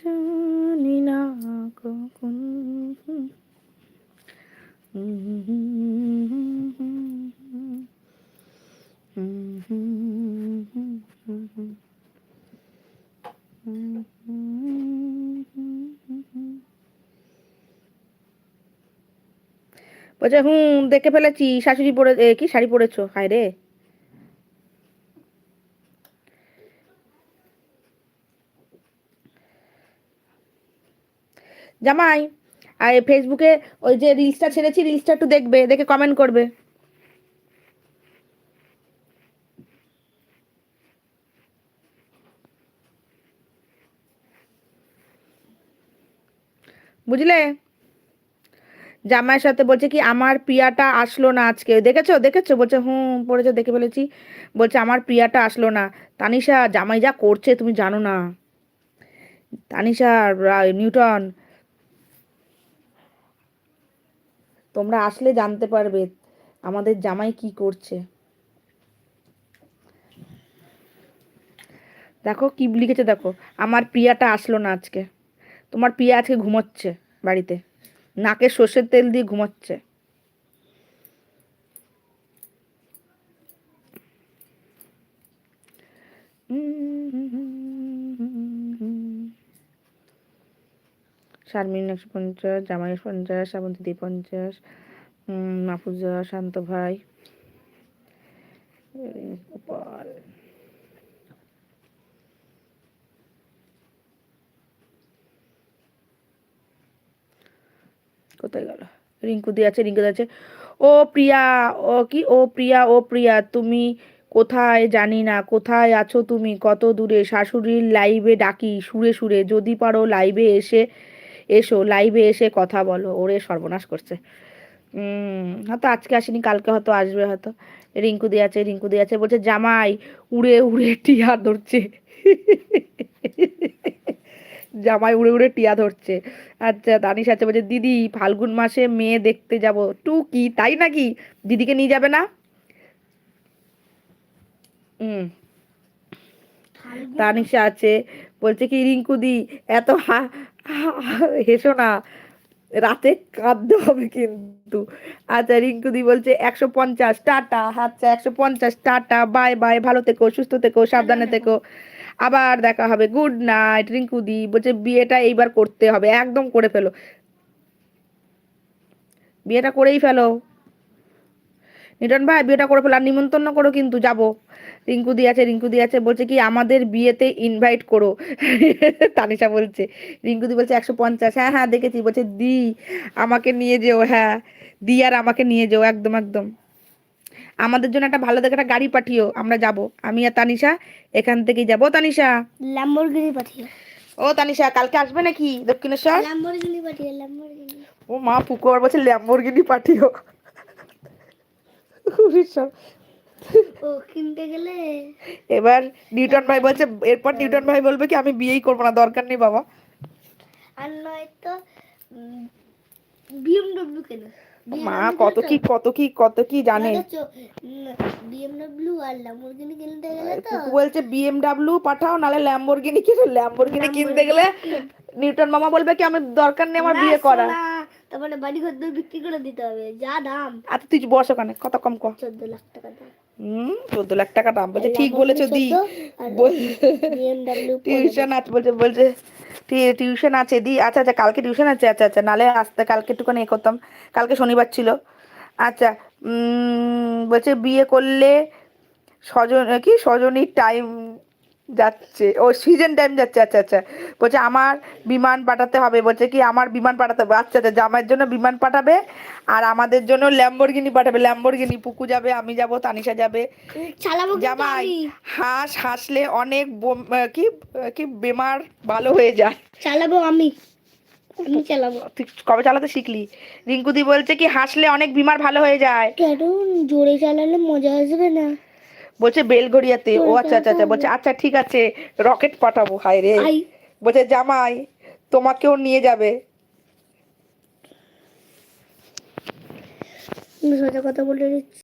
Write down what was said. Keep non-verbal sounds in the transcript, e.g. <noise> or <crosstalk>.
জানি না কখন। বলছে হুম দেখে ফেলেছি শাশুড়ি পরে কি শাড়ি পরেছো? হায় রে জামাই, আর ফেসবুকে ওই যে রিলসটা ছেড়েছি রিলসটা একটু দেখবে, দেখে কমেন্ট করবে। বুঝলে? জামাইয়ের সাথে বলছে কি, আমার প্রিয়াটা আসলো না আজকে। দেখেছ? দেখেছ? বলছে, হুম, পড়েছো দেখে ফেলেছি। বলছে, আমার প্রিয়াটা আসলো না। তানিশা জামাই যা করছে, তুমি জানো না। তানিশা নিউটন তোমরা আসলে জানতে পারবে আমাদের জামাই কি করছে। দেখো কি লিখেছে, দেখো, আমার প্রিয়াটা আসলো না আজকে। তোমার প্রিয়া আজকে ঘুমোচ্ছে বাড়িতে। নাকে সর্ষের তেল দিয়ে ঘুমাচ্ছে। শারমিন একশো পঞ্চাশ, জামাই পঞ্চাশ শ্রাবন্তী দি পঞ্চাশ মাহফুজা শান্ত ভাই। গোপাল। কোথায় গেল? রিঙ্কু দি আছে, রিঙ্কু আছে। ও প্রিয়া, ও কি? ও প্রিয়া ও প্রিয়া, তুমি কোথায় জানি না, কোথায় আছো তুমি? কত দূরে? শাশুড়ির লাইভে ডাকি, সুরে সুরে। যদি পারো লাইভে এসে এসো লাইভে এসে কথা বলো ওরে সর্বনাশ করছে। উম হয়তো আজকে আসেনি কালকে হয়তো আসবে হয়তো। রিঙ্কু দি আছে রিঙ্কু দি আছে বলছে জামাই উড়ে উড়ে টিয়া ধরছে। জামাই উড়ে উড়ে টিয়া ধরছে। আচ্ছা দানিশ আছে বলছে দিদি ফাল্গুন মাসে মেয়ে দেখতে যাব। টু কি তাই নাকি? দিদিকে নিয়ে যাবে না? হুম তানিশা আছে বলছে কি রিঙ্কু দি এত <laughs> হেসো না। রাতে কাঁদতে হবে কিন্তু। আচ্ছা রিঙ্কু দি বলছে একশো পঞ্চাশ টাটা। আচ্ছা একশো পঞ্চাশ টাটা বাই বাই। ভালো থেকো সুস্থ থেকো সাবধানে থেকো। আবার দেখা হবে গুড নাইট রিঙ্কু দি। বলছে বিয়েটা এইবার করতে হবে একদম করে ফেলো। বিয়েটা করেই ফেলো। নিটন ভাই বিয়েটা করে ফেলো। আর নিমন্ত্রণ করো কিন্তু যাব। রিঙ্কু দি আছে রিঙ্কু দি আছে বলছে কি আমাদের বিয়েতে ইনভাইট করো। <laughs> তানিশা বলছে রিঙ্কু দি বলছে একশো পঞ্চাশ। হ্যাঁ হ্যাঁ দেখেছি। বলছে দি আমাকে নিয়ে যেও হ্যাঁ। দি আর আমাকে নিয়ে যেও একদম একদম। আমাদের জন্য একটা ভালো দেখে একটা গাড়ি পাঠিও আমরা যাব। আমি আর তানিশা এখান থেকেই যাব। তানিশা। ল্যাম্বরগিনি পাঠিয়ে ও তানিশা কালকে আসবে নাকি দক্ষিণেশ্বর? ল্যাম্বরগিনি পাঠিয়ে ল্যাম্বরগিনি ও মা পুকু আবার বলছে ল্যাম্বরগিনি পাঠিও। উড়িষ্যা। ও কিনতে গেলে? এবার নিউটন ভাই বলছে এরপর নিউটন ভাই বলবে কি আমি বিয়েই করব না দরকার নেই বাবা। আর নয়তো বিএমডব্লিউ কেন। মা কত কি কত কি কত কি জানে। বিএমডব্লিউ আর ল্যাম্বরগিনি কিনতে গেলে তো। বলছে বিএমডাব্লিউ পাঠাও নালে ল্যাম্বরগিনি কিনে। ল্যাম্বরগিনি কিনতে গেলে নিউটন মামা বলবে কি আমি দরকার নেই আমার বিয়ে করা তারপরে বাড়ি ঘর দর বিক্রি করে দিতে হবে যা দাম। আচ্ছা তুই বস ওখানে কত কম কর চোদ্দ লাখ টাকা দাম। হুম চোদ্দ লাখ টাকা দাম বলছে ঠিক বলেছ দি। <laughs> টিউশন আছে বলছে বলছে টিউশন আছে দি। আচ্ছা আচ্ছা কালকে টিউশন আছে আচ্ছা আচ্ছা নালে আসতে কালকে একটুখানি এ করতাম। কালকে শনিবার ছিল। আচ্ছা বলছে বিয়ে করলে স্বজন কি স্বজনীর টাইম যাচ্ছে। ও সিজন টাইম যাচ্ছে আচ্ছা আচ্ছা। বলছে আমার বিমান পাঠাতে হবে। বলছে কি আমার বিমান পাঠাতে হবে? আচ্ছা আচ্ছা জামাইয়ের জন্য বিমান পাঠাবে আর আমাদের জন্য ল্যাম্বরগিনি পাঠাবে। ল্যাম্বরগিনি পুকু যাবে আমি যাব তানিশা যাবে। চালাবো জামাই। হাঁস হাসলে অনেক কি কি বেমার ভালো হয়ে যায়। চালাবো আমি। আমি চালাবো। তুই কবে চালাতে শিখলি? রিঙ্কুদি বলছে কি হাসলে অনেক বিমার ভালো হয়ে যায়। কারণ জোরে চালালে মজা আসবে না। বলছে বেলঘড়িয়াতে। ও আচ্ছা আচ্ছা আচ্ছা বলছে আচ্ছা ঠিক আছে রকেট পাঠাবো হায় রে। বলছে জামাই তোমাকেও নিয়ে যাবে। সোজা কথা বলে দিচ্ছি।